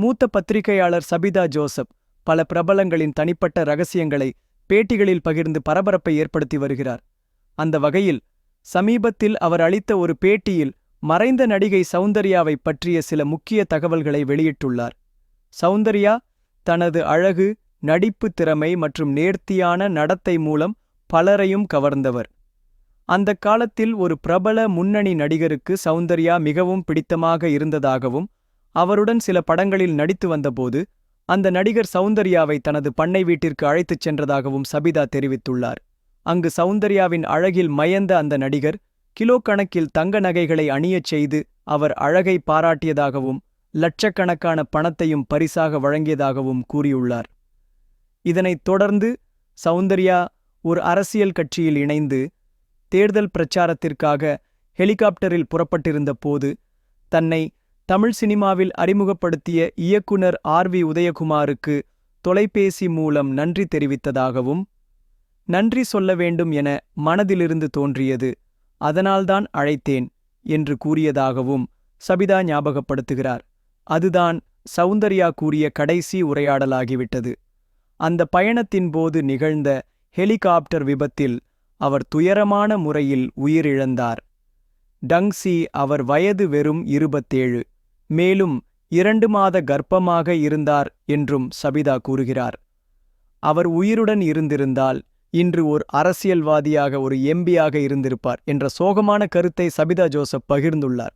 மூத்த பத்திரிகையாளர் சபிதா ஜோசப் பல பிரபலங்களின் தனிப்பட்ட ரகசியங்களை பேட்டிகளில் பகிர்ந்து பரபரப்பை ஏற்படுத்தி வருகிறார். அந்த வகையில் சமீபத்தில் அவர் அளித்த ஒரு பேட்டியில் மறைந்த நடிகை சௌந்தர்யாவை பற்றிய சில முக்கிய தகவல்களை வெளியிட்டுள்ளார். சௌந்தர்யா தனது அழகு நடிப்பு திறமை மற்றும் நேர்த்தியான நடத்தை மூலம் பலரையும் கவர்ந்தவர். அந்தக் காலத்தில் ஒரு பிரபல முன்னணி நடிகருக்கு சௌந்தர்யா மிகவும் பிடித்தமாக இருந்ததாகவும் அவருடன் சில படங்களில் நடித்து வந்தபோது அந்த நடிகர் சௌந்தர்யாவை தனது பண்ணை வீட்டிற்கு அழைத்துச் சென்றதாகவும் சபிதா தெரிவித்துள்ளார். அங்கு சௌந்தர்யாவின் அழகில் மயந்த அந்த நடிகர் கிலோ கணக்கில் தங்க நகைகளை அணியச் செய்து அவர் அழகை பாராட்டியதாகவும் லட்சக்கணக்கான பணத்தையும் பரிசாக வழங்கியதாகவும் கூறியுள்ளார். இதனைத் தொடர்ந்து சௌந்தர்யா ஒரு அரசியல் கட்சியில் இணைந்து தேர்தல் பிரச்சாரத்திற்காக ஹெலிகாப்டரில் புறப்பட்டிருந்த போது தன்னை தமிழ் சினிமாவில் அறிமுகப்படுத்திய இயக்குனர் ஆர் வி உதயகுமாருக்கு தொலைபேசி மூலம் நன்றி தெரிவித்ததாகவும் நன்றி சொல்ல வேண்டும் என மனதிலிருந்து தோன்றியது அதனால்தான் அழைத்தேன் என்று கூறியதாகவும் சபிதா ஞாபகப்படுத்துகிறார். அதுதான் சௌந்தர்யா கூறிய கடைசி உரையாடலாகிவிட்டது. அந்த பயணத்தின் போது நிகழ்ந்த ஹெலிகாப்டர் விபத்தில் அவர் துயரமான முறையில் உயிரிழந்தார். டங்ஸி அவர் வயது வெறும் இருபத்தேழு. மேலும் இரண்டு மாத கர்ப்பமாக இருந்தார் என்றும் சபிதா கூறுகிறார். அவர் உயிருடன் இருந்திருந்தால் இன்று ஒரு அரசியல்வாதியாக ஒரு எம்பியாக இருந்திருப்பார் என்ற சோகமான கருத்தை சபிதா ஜோசப் பகிர்ந்துள்ளார்.